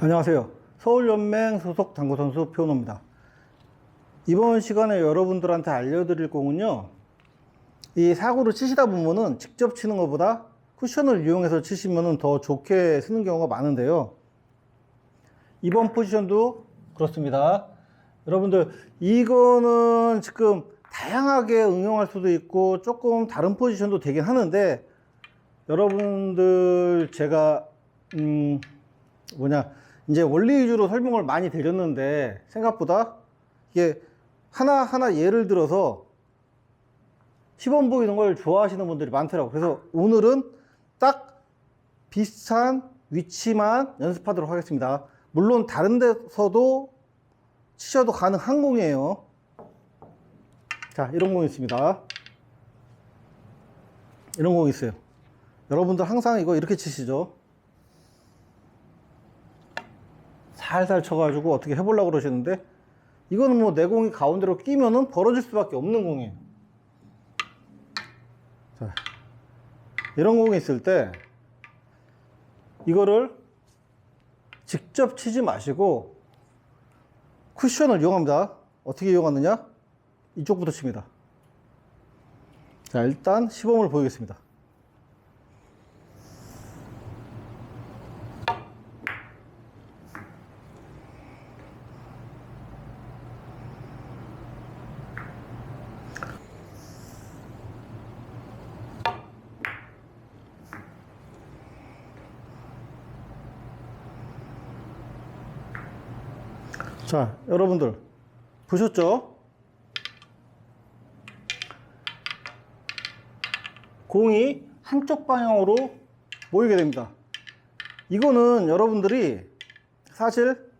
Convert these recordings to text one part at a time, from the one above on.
안녕하세요. 서울연맹 소속 당구선수 표노입니다. 이번 시간에 여러분들한테 알려드릴 공은요, 이 사구를 치시다 보면은 직접 치는 것보다 쿠션을 이용해서 치시면은 더 좋게 쓰는 경우가 많은데요. 이번 포지션도 그렇습니다. 여러분들, 이거는 지금 다양하게 응용할 수도 있고 조금 다른 포지션도 되긴 하는데, 여러분들 제가, 음, 뭐냐, 이제 원리 위주로 설명을 많이 드렸는데, 생각보다 이게 하나하나 예를 들어서 시범 보이는 걸 좋아하시는 분들이 많더라고요. 그래서 오늘은 딱 비슷한 위치만 연습하도록 하겠습니다. 물론 다른 데서도 치셔도 가능한 공이에요. 자, 이런 공이 있습니다. 이런 공이 있어요. 여러분들 항상 이거 이렇게 치시죠. 살살 쳐가지고 어떻게 해보려고 그러시는데 이거는 뭐 내 공이 가운데로 끼면은 벌어질 수밖에 없는 공이에요. 자, 이런 공이 있을 때 이거를 직접 치지 마시고 쿠션을 이용합니다. 어떻게 이용하느냐? 이쪽부터 칩니다. 자, 일단 시범을 보이겠습니다. 자, 여러분들 보셨죠? 공이 한쪽 방향으로 모이게 됩니다. 이거는 여러분들이 사실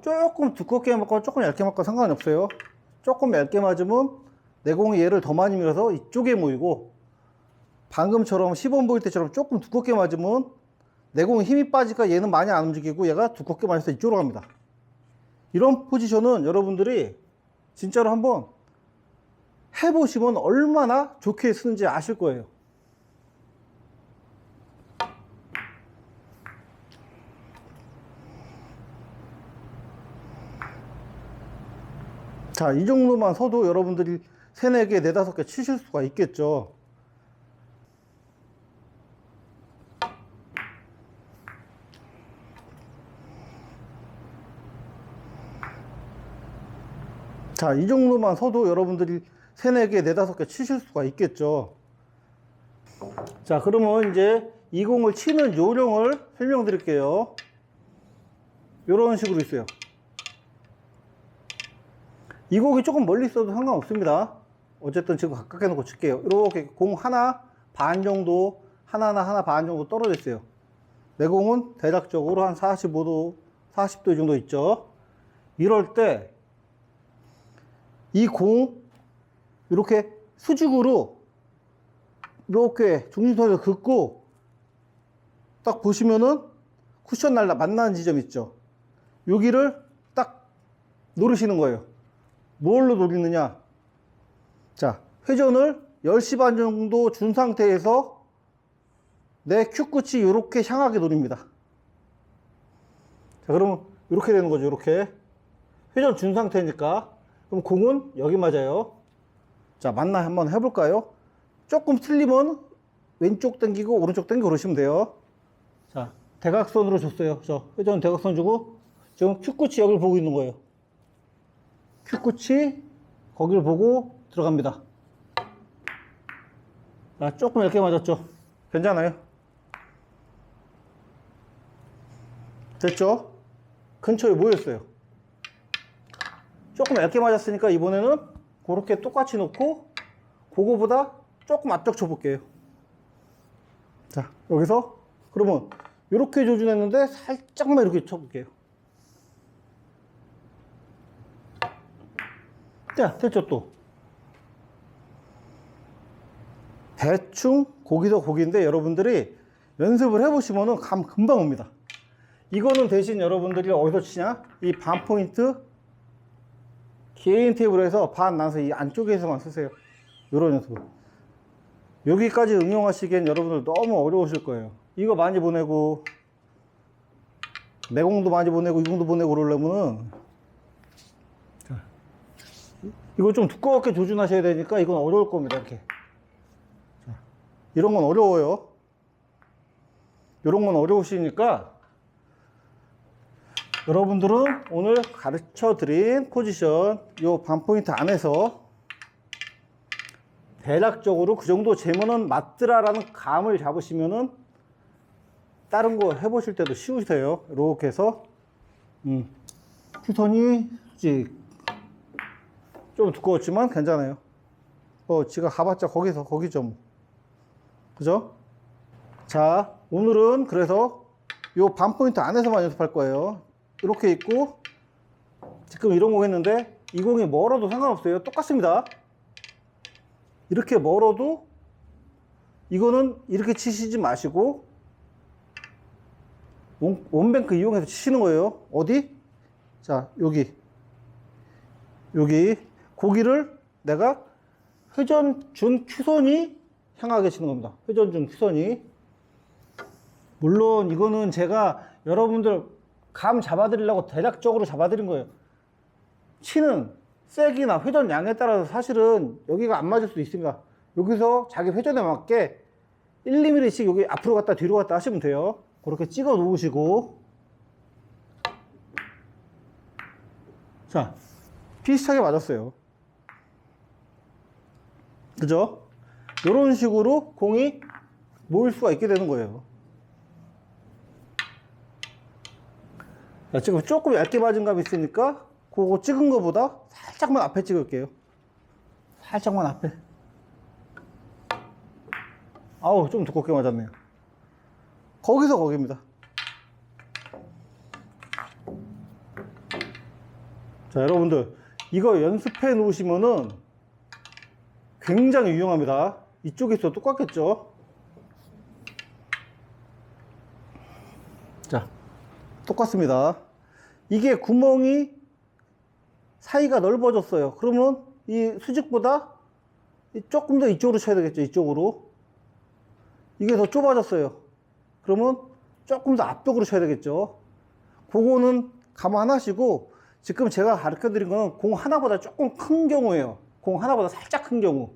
조금 두껍게 맞고 조금 얇게 맞고 상관이 없어요. 조금 얇게 맞으면 내 공이 얘를 더 많이 밀어서 이쪽에 모이고 방금처럼 시범 보일 때처럼 조금 두껍게 맞으면 내 공에 힘이 빠지니까 얘는 많이 안 움직이고 얘가 두껍게 맞아서 이쪽으로 갑니다. 이런 포지션은 여러분들이 진짜로 한번 해보시면 얼마나 좋게 쓰는지 아실 거예요. 자, 이 정도만 서도 여러분들이 세네 개, 네다섯 개 치실 수가 있겠죠. 자, 이 정도만 서도 여러분들이 세네 개, 네다섯 개 치실 수가 있겠죠. 자, 그러면 이제 이 공을 치는 요령을 설명드릴게요. 요런 식으로 있어요. 이 공이 조금 멀리 있어도 상관없습니다. 어쨌든 지금 가깝게 놓고 칠게요. 이렇게 공 하나 반 정도, 하나나 하나 반 정도 떨어져 있어요. 내 공은 대략적으로 한 45도, 40도 정도 있죠. 이럴 때 이 공 이렇게 수직으로 이렇게 중심선에서 긋고 딱 보시면은 쿠션 날라 만나는 지점 있죠. 여기를 딱 노리시는 거예요. 뭘로 노리느냐? 자, 회전을 10시 반 정도 준 상태에서 내 큐 끝이 이렇게 향하게 노립니다. 자, 그러면 이렇게 되는 거죠. 이렇게. 회전 준 상태니까. 그럼 공은 여기 맞아요. 자, 만나 한번 해볼까요? 조금 틀리면 왼쪽 당기고 오른쪽 당기고 그러시면 돼요. 자, 대각선으로 줬어요. 저 회전 대각선 주고 지금 큐 끝이 여기를 보고 있는 거예요. 큐 끝이 거기를 보고 들어갑니다. 자, 조금 이렇게 맞았죠? 괜찮아요? 됐죠? 근처에 모였어요. 조금 얇게 맞았으니까 이번에는 그렇게 똑같이 놓고 그거보다 조금 앞쪽 쳐볼게요. 자, 여기서 그러면 이렇게 조준했는데 살짝만 이렇게 쳐볼게요. 자, 됐죠 또. 대충 고기도 고기인데 여러분들이 연습을 해보시면은 감 금방 옵니다. 이거는 대신 여러분들이 어디서 치냐? 이 반 포인트 개인 테이블에서 반 나눠서 이 안쪽에서만 쓰세요. 요런 연습. 여기까지 응용하시기엔 여러분들 너무 어려우실 거예요. 이거 많이 보내고 내공도 많이 보내고 이공도 보내고 그러려면은 자, 이거 좀 두껍게 조준하셔야 되니까 이건 어려울 겁니다 이렇게 자, 이런 건 어려워요 이런 건 어려우시니까 여러분들은 오늘 가르쳐 드린 포지션 요 반포인트 안에서 대략적으로 그 정도 재면은 맞더라라는 감을 잡으시면은 다른 거 해보실 때도 쉬우세요. 이렇게 해서 음, 솔직히 좀 두꺼웠지만 괜찮아요. 어, 지가 가봤자 거기서 거기죠. 뭐. 그죠? 자, 오늘은 그래서 요 반포인트 안에서만 연습할 거예요. 이렇게 있고 지금 이런 공 했는데 이 공이 멀어도 상관없어요. 똑같습니다. 이렇게 멀어도 이거는 이렇게 치시지 마시고 원- 원뱅크 이용해서 치시는 거예요. 어디? 자, 여기. 여기. 고기를 내가 회전 준 큐선이 향하게 치는 겁니다. 회전 준 큐선이. 물론 이거는 제가 여러분들 감 잡아드리려고 대략적으로 잡아드린 거예요. 치는 세기나 회전 양에 따라서 사실은 여기가 안 맞을 수도 있습니다. 여기서 자기 회전에 맞게 1, 2mm씩 여기 앞으로 갔다 뒤로 갔다 하시면 돼요. 그렇게 찍어 놓으시고 자 비슷하게 맞았어요. 그죠? 이런 식으로 공이 모일 수가 있게 되는 거예요. 지금 조금 얇게 맞은 감이 있으니까 그거 찍은 거보다 살짝만 앞에 찍을게요. 살짝만 앞에. 아우, 좀 두껍게 맞았네요. 거기서 거기입니다. 자, 여러분들, 이거 연습해 놓으시면은 굉장히 유용합니다. 이쪽에서 똑같겠죠? 자, 똑같습니다. 이게 구멍이 사이가 넓어졌어요. 그러면 이 수직보다 이 조금 더 이쪽으로 쳐야 되겠죠. 이쪽으로. 이게 더 좁아졌어요. 그러면 조금 더 앞쪽으로 쳐야 되겠죠. 그거는 감안하시고 지금 제가 가르쳐 드린 거는 공 하나보다 조금 큰 경우예요. 공 하나보다 살짝 큰 경우.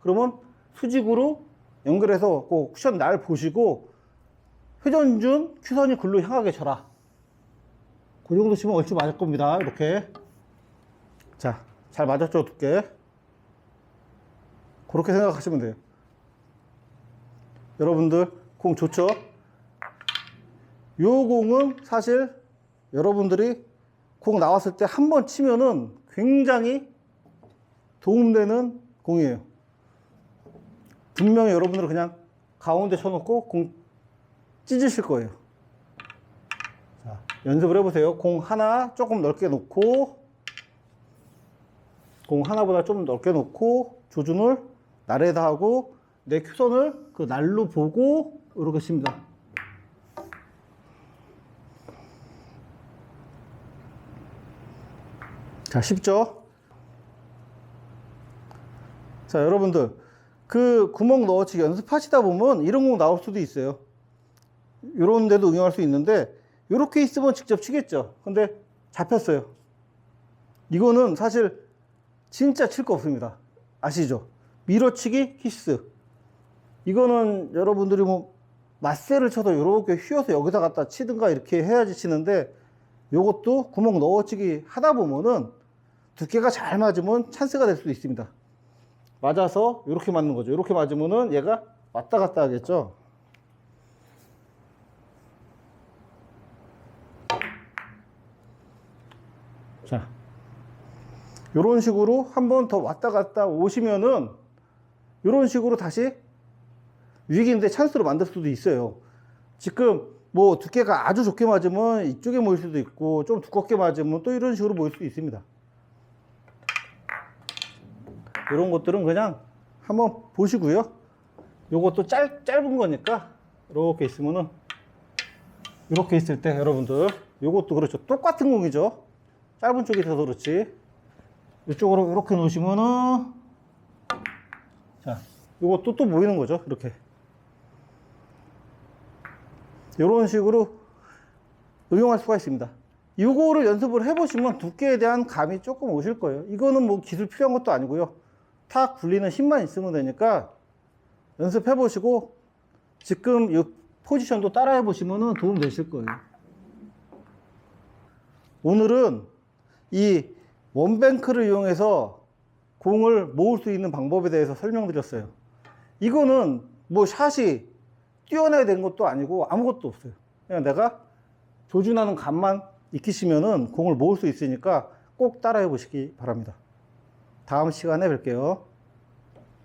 그러면 수직으로 연결해서 그 쿠션 날 보시고 회전준 큐선이 글로 향하게 쳐라. 그 정도 치면 얼추 맞을 겁니다. 이렇게. 자, 잘 맞았죠, 두께? 그렇게 생각하시면 돼요. 여러분들, 공 좋죠? 요 공은 사실 여러분들이 공 나왔을 때 한 번 치면은 굉장히 도움되는 공이에요. 분명히 여러분들은 그냥 가운데 쳐놓고 공 찢으실 거예요. 자, 연습을 해보세요. 공 하나 조금 넓게 놓고, 공 하나보다 좀 넓게 놓고, 조준을 날에다 하고, 내 큐선을 그 날로 보고, 이렇게 칩니다. 자, 쉽죠? 자, 여러분들. 그 구멍 넣어치기 연습하시다 보면 이런 공 나올 수도 있어요. 이런 데도 응용할 수 있는데, 이렇게 있으면 직접 치겠죠. 근데 잡혔어요. 이거는 사실 진짜 칠 거 없습니다. 아시죠? 밀어치기 키스. 이거는 여러분들이 뭐 맞세를 쳐도 이렇게 휘어서 여기다 갖다 치든가 이렇게 해야지 치는데 요것도 구멍 넣어치기 하다 보면은 두께가 잘 맞으면 찬스가 될 수도 있습니다. 맞아서 이렇게 맞는 거죠. 이렇게 맞으면은 얘가 왔다 갔다 하겠죠. 자, 이런 식으로 한 번 더 왔다 갔다 오시면은 이런 식으로 다시 위기인데 찬스로 만들 수도 있어요. 지금 뭐 두께가 아주 좋게 맞으면 이쪽에 모일 수도 있고 좀 두껍게 맞으면 또 이런 식으로 모일 수 있습니다. 이런 것들은 그냥 한번 보시고요. 요것도 짧, 짧은 거니까 이렇게 있으면은 이렇게 있을 때 여러분들 요것도 그렇죠. 똑같은 공이죠. 짧은 쪽이 있어서 그렇지. 이쪽으로 이렇게 놓으시면은 자, 요것도 또 모이는 거죠. 이렇게. 이런 식으로 응용할 수가 있습니다. 이거를 연습을 해보시면 두께에 대한 감이 조금 오실 거예요. 이거는 뭐 기술 필요한 것도 아니고요. 탁 굴리는 힘만 있으면 되니까 연습해보시고 지금 이 포지션도 따라해보시면 도움 되실 거예요. 오늘은 이 원뱅크를 이용해서 공을 모을 수 있는 방법에 대해서 설명드렸어요. 이거는 뭐 샷이 뛰어나야 되는 것도 아니고 아무것도 없어요. 그냥 내가 조준하는 감만 익히시면은 공을 모을 수 있으니까 꼭 따라해 보시기 바랍니다. 다음 시간에 뵐게요.